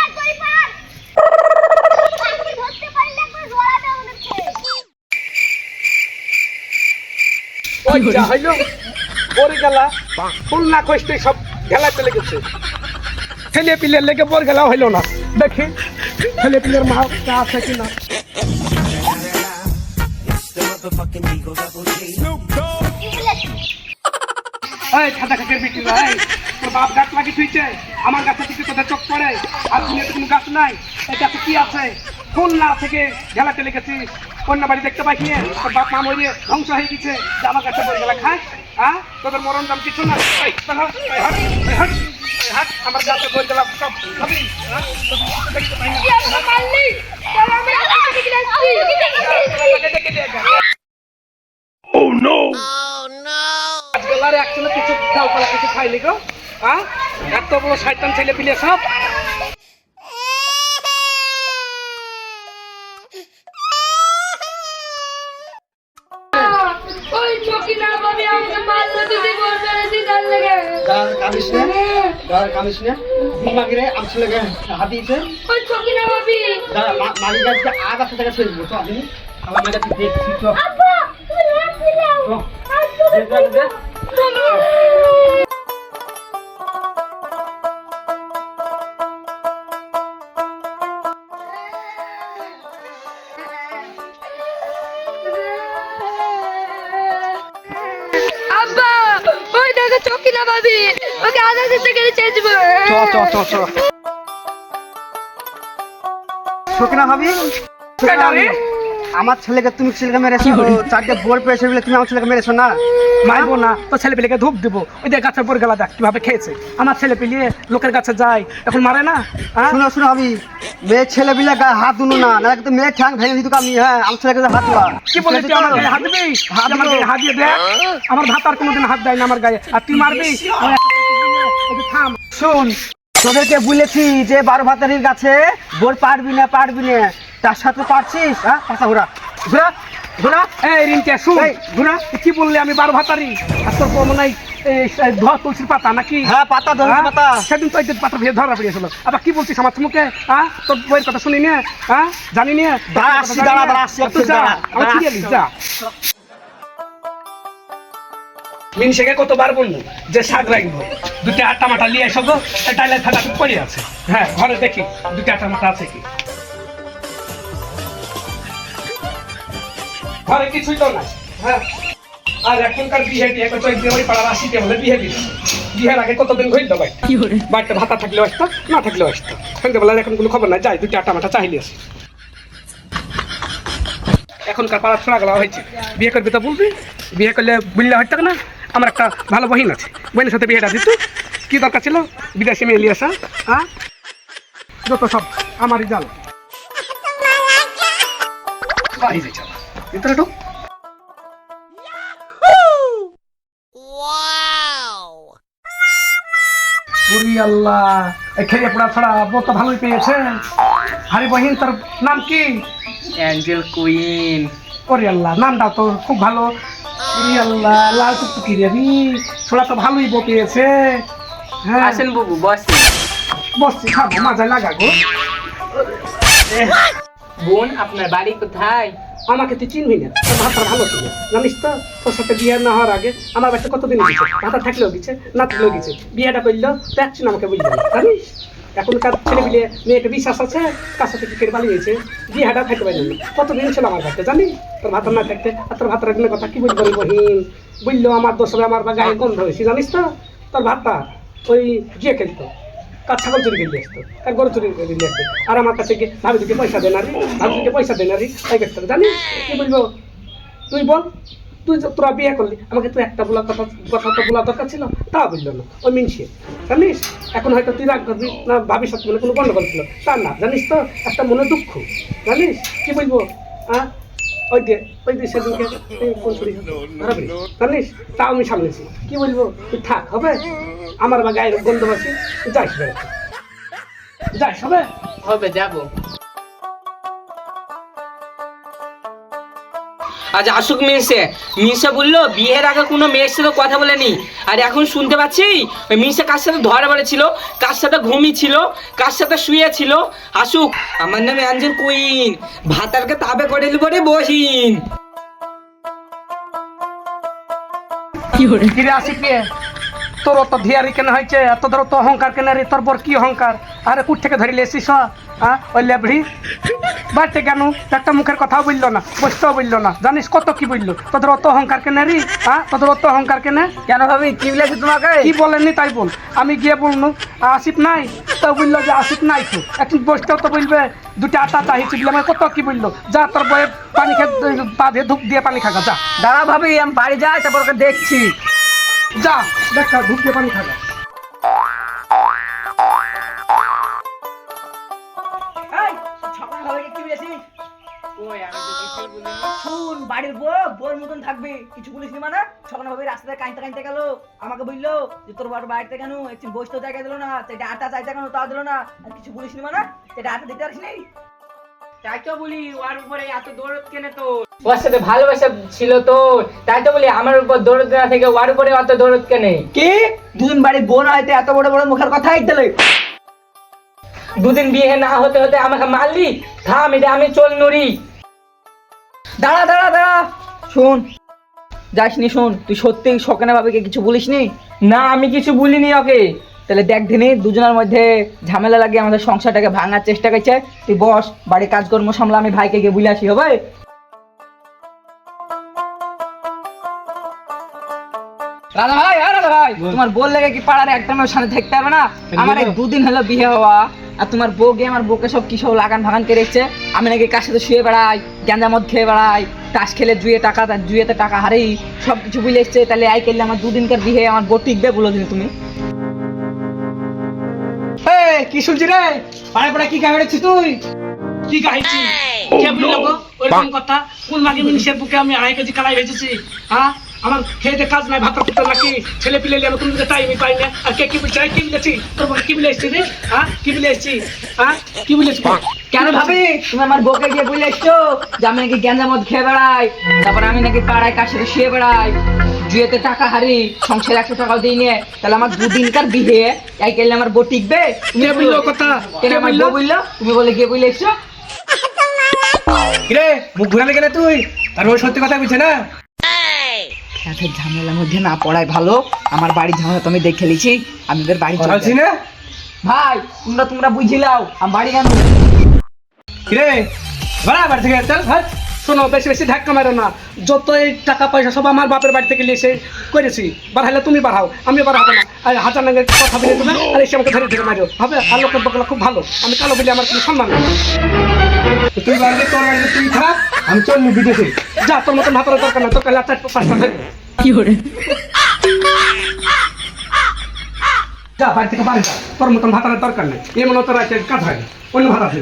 আর তুই পার আপনি ধরতে পারলে একবার জোড়াটা ওদেরকে ওই যা হইল পরে গেলা ফুল না কষ্টে সব গেলা চলে গেছে। ছেলে পিলের লেগে পর গেলা হইল না। দেখি ছেলে পিলের মা আছে কিনা। এই খাতা খাতের বিটি ভাই তোর বাপ গাছ লাগি থুইছে আমার গাছে থেকে তোদের চোখ পড়ে আর দুনিয়াতে কোনো গাছ নাই এই গাছে কি আছে কোন না থেকে গেলা চলে গেছি অন্য বাড়ি দেখতে পাই কি তোর বাপ মা মরে ধ্বংস হয়ে গেছে যে আমার গাছে বই গেলা খায় হ্যাঁ তোদের মরণ দাম কিছু না এই, দাঁড়া, এই হাট, এই হাট, এই হাট, আমার গাছে বই গেলা সব খাবি হ্যাঁ? তোদের কিছু দেখতে পাই না। আমাকে ডেকে দিয়ে যা। আজকাল একচুয়ালি কিছু খাও পালা কিছু গো হ্যাঁ? এত বড় শয়তান ছেলে পিলে সব। ওই চকি দেখো চকি ওকে আধা দিতে গেলে চেঁচবো চ চ চ চ সকিনা ভাবি? কেডা রে? আমার ছেলেকে তুমি ছেলেকে মেরেছো চারটে বোর পেয়েছে বলে তুমি আমার ছেলেকে মেরেছো না? মারবো না তো ছেলে পেলেকে ধূপ দেবো। ওই যে গাছের পর গেলা দেখ কীভাবে খেয়েছে? আমার ছেলে পেলিয়ে লোকের কাছে যায় এখন মারে না? হ্যাঁ? শুনো শুনো ভাবি মেয়ে ছেলে বিলে গায়ে হাত দুনো না না কিন্তু মেয়ে ঠ্যাং ভেঙে দিত আমি হ্যাঁ আমার ছেলেকে তো হাত দেওয়া কি বলে তুই আমার গায়ে হাত দিবি? আমার গায়ে হাত দিয়ে দেখ আমার ভাত আর কোনোদিন হাত দেয় না আমার গায়ে। আর তুই মারবি? থাম। শোন তোদেরকে বলেছি যে বারো ভাতারির কাছে বোর পারবি না পারবি না। তার সাথে পারছিস হ্যাঁ পাশা ঘোরা। ঘোরা। ঘোরা এই রিন্টিয়া শুন। ঘুরা কি বললি আমি বারো ভাতারি? আর তোর মনে নাই এই ধোয়া তুলসির পাতা নাকি? হ্যাঁ পাতা ধরে হ্যাঁ? পাতা। সেদিন তো যে পাতা ভেঙে ধরা পড়িয়েছিল। আবার কি বলছিস আমার মুখে হ্যাঁ? তোর বইয়ের কথা শুনি না হ্যাঁ? জানি না? দাঁড়া, আসছি, দাঁড়া, দাঁড়া, আসছি, তুই আসছি, যা, মিনসেকে কতবার বলব যে শাক রাখব? দুটো আটা মাটা নিয়ে এসো গো ডাইলে থাকা পড়ে আছে। হ্যাঁ ঘরে দেখি দুটো আটা মাটা আছে কি? ঘরে কিছুই তো নাই। হ্যাঁ? আর এখনকার বিয়ে দিয়ে চৈত ওই পাড়ার আসিতে বলে বিয়ে দিল বিয়ের আগে কতদিন ঘুরল ভাই? বাড়িতে ভাতা থাকলে আসতো না থাকলেও আসতো। সন্ধ্যেবেলার এখন কোনো খবর নাই যাই দুটো আটা মাটা চাইলে আসি এখনকার পাড়া ছোড়া গেলা হয়েছে। বিয়ে করবি তো বলবি? বিয়ে করলে বুঝলে হয়তো না আমার একটা ভালো বহিন আছে। বহিনের সাথে বিয়েটা দিত। কি দরকার ছিল? বিদেশি মেয়ে নিয়ে আসা হ্যাঁ? যত সব আমারই জাল। বাড়ি যাই চল ঢুক। আল্লাহ এই খেয়ে পড়া ছাড়া বউ ভালোই পেয়েছে। হারি বহিন তার নাম কি? অ্যাঞ্জেল কুইন ওরে আল্লাহ নামটা তো খুব ভালো। ওরে আল্লাহ লাল টুকটুকি রে ছোড়া তো ভালোই বউ পেয়েছে। হ্যাঁ। আসেন বুবু বসেন বসছি খাব মাঝে লাগা গো। বোন আপনার বাড়ি কোথায়? আমাকে তুই চিনবি না। তোর ভাতটা ভালো ছিল। জানিস তো? তোর সাথে বিয়ে না হওয়ার আগে আমার বাচ্চা কতদিন গেছে? ভাতা থাকলেও গেছে না থাকলেও গেছে। বিয়েটা করল দেখছি না আমাকে বুঝলি জানিস? এখনকার ছেলে মিলে মেয়েটা বিশ্বাস আছে? কার সাথে কি করে পালিয়েছে বিয়েটা থাকতে পারল না। কতদিন ছিল আমার বাচ্চা জানিস? তোর ভাতা না থাকতে আর তোর ভাতার একদিনের কথা কি বুঝব বহিন? বুঝলো আমার দোষ হবে আমার বা গায়ে গন্ধ হয়েছে। জানিস তো? তোর ভাতটা ওই গিয়ে খেলতো। কার ছাগল চুরি করে আসতো? কার গরু চুরি করে আসতো? আর আমার কাছে গিয়ে, ভাবি দিকে পয়সা দেনারি ভাবি দিকে পয়সা দেনারি তাই করতে হবে জানিস, কি বলব? তুই বল, তুই তোরা বিয়ে করলি, আমাকে তুই একটা বলার কথা কথা তো বলার দরকার ছিল তা বুঝলো না। ওই মিনসিয়ে জানিস, এখন হয়তো তুই রাগ করবি না ভাবির সাথে মানে কোনো গন্ডগোল ছিল। তা না, জানিস তো, একটা মনে দুঃখ। জানিস, কি বলব? হ্যাঁ ওই যে, ওই সেদিনকে জানিস, তাও আমি সামনেছি কি বলব? তুই থাক, হবে? আমার বা গায়ের গন্ধ আছে যাইস বেড়াতে যাইস হবে হবে যাব। আজ আসুক মিনসে। মিনসে বলল বিয়ের আগে কোনো মেয়ের সাথে কথা বলেনি। আর এখন শুনতে পাচ্ছি ওই মিনসে কার সাথে ধরা পড়েছিল কার সাথে ঘুমিয়েছিল কার সাথে শুয়েছিল আসুক আমার নামে অ্যাঞ্জেল কুইন। ভাতারকে তাবে করে দিল পরে বসিন। আসি কে? তোর অত ধিয়ারি কেন হয়েছে? এত ধর তো অহংকার কেন রে? তোর বর কি অহংকার? আরে কুট থেকে ধরিলে এসিস হ্যাঁ ওই লেবড়ি? বাড়তে কেন? একটা মুখের কথাও বলল না বসতেও বলল না। জানিস কত কি বলল? তোদের অত অহংকার কেন রে? হ্যাঁ তোদের অত অহংকার কেন? কেন ভাবি? কি বলেছি তোমাকে? কি বলেননি তাই বল। আমি গিয়ে বলনু আসিফ নাই? তো বলল যে আসিফ নাই তো। এখন বসতেও তো বলবে দুটো আটা চাহিছি বলে আমার কত কি বলল? যা তোর বয়ে পানি খেয়ে পা দিয়ে ধূপ দিয়ে পানি খাগা যা। দাঁড়া ভাবি আমি বাড়ি যাই তারপর দেখছি। যা দেখা ধূপ পানি খাগা শুন বাড়ির বউ বউর মতন থাকবে। কিছু বলিস নি মানে সকাল ভাবে রাস্তায় কাঁদতে কাঁদতে গেল। আমাকে বলল যে তোর বাড়ি বাড়িতে কেন একদিন বসতে জায়গা দিল না? সেটা আটা চাইতে কেন তা দিল না? আর কিছু বলিস নি মানে? সেটা আটা দিতে পারিস নি তাই তো বলি ওর উপরে এত দৌড়ত কেন তো? ওর সাথে ভালোবাসা ছিল তো তাই তো বলি আমার উপর দৌড়ত না থেকে ওর উপরে অত দৌড়ত কেন। কি? দুদিন বাড়ির বোন হয়তো এত বড় বড় মুখের কথা দুদিন বিয়ে না হতে হতে আমাকে মারলি? থাম এটা আমি চল নড়ি। দাঁড়া দাঁড়া দাঁড়া। শোন যাসনি শোন তুই সত্যি সকানে ভাবিকে কিছু বলিস নি না আমি কিছু বলিনি ওকে। তাহলে দেখ দিনি দুজনের মধ্যে ঝামেলা লাগিয়ে আমাদের সংসারটাকে ভাঙার চেষ্টা করছে। তুই বস বাড়ির কাজকর্ম সামলা আমি ভাইকে গিয়ে বুলে আসি হবে? রাধা ভাই হ্যাঁ রাধা ভাই। তোমার বল লেগে কি পাড়ার একটা মেয়ের সাথে থাকতে হবে না? আমার এই দুদিন হলো বিয়ে হওয়া আর তোমার বউ গিয়ে আমার বউকে সব কি সব লাগান ভাগান করে এসছে আমি নাকি কার সাথে শুয়ে বেড়াই গ্যাঞ্জা মদ খেয়ে বেড়াই তাস খেলে জুয়ে টাকা জুয়েতে টাকা হারেই সব কিছু বুঝে এসছে। তাহলে আই করলে আমার দুদিনকার বিয়ে আমার বউ টিকবে বলো দিন তুমি। কি শুনছি রে? পাড়ে পাড়ে কি তুই? কি গাইছি? কে বলল গো? কথা? কোন মাগে মিনিশের বুকে আমি আড়াই কেজি কালাই ভেজেছি হ্যাঁ? আমার খেতে কাজ নাই ভাত করতে নাকি? ছেলে পিলে আমি কোনো টাইমই পাই না। আর কে কি বলছে? কি বলেছি? তোর বলে কি বলে এসছি রে? হ্যাঁ? কি বলে এসছি? হ্যাঁ? কি কেন ভাবি? তুমি আমার বউকে গিয়ে বলে এসছো যে আমি নাকি গ্যাঞ্জা মদ খেয়ে বেড়াই তারপর আমি নাকি পাড়ায় কার সাথে শুয়ে বেড়াই। জুয়েতে টাকা হারি সংসারে একশো টাকাও দিই নিয়ে তাহলে আমার দুদিনকার বিয়ে। এই গেলে আমার বউ টিকবে? কে বলল কথা? কেন আমার বউ বলল? তুমি বলে গিয়ে বলে এসছো? রে মুখ ঘুরালে গেলে তুই? আর ওই সত্যি কথা বলছে না? এত ঝামেলার মধ্যে না পড়াই ভালো। আমার বাড়ির ঝামেলা তো আমি দেখে লিছি আমাদের বাড়ি চলে বলছি যাই। না? ভাই তোমরা তোমরা বুঝিলাও আমি বাড়ি কেন? কিরে বরাবর থেকে চল হাট। শোনো বেশি বেশি ধাক্কা মারো না। যতই টাকা পয়সা সব আমার বাপের বাড়ি থেকে এসে করেছি বাড়াইলে তুমি বাড়াও আমি বাড়াবো না। আর হাজার নাঙ্গের কথা বলে তুমি আর এসে আমাকে ধরে ধরে মারো। হবে আর লোকের বকলা খুব ভালো। আমি কালো বলে আমার কোনো সম্মান নেই। তুই বাড়িতে তোর বাড়িতে তুই থাক আমি চল বিদেশে যা তোর মতো ভাতার দরকার না তোর কালে চার পাঁচটা কি করে যা বাড়ি থেকে বাড়ি যা তোর মতন ভাতারের দরকার নেই। এমন তোর আছে কাজ হয়। অন্য ভাত আছে।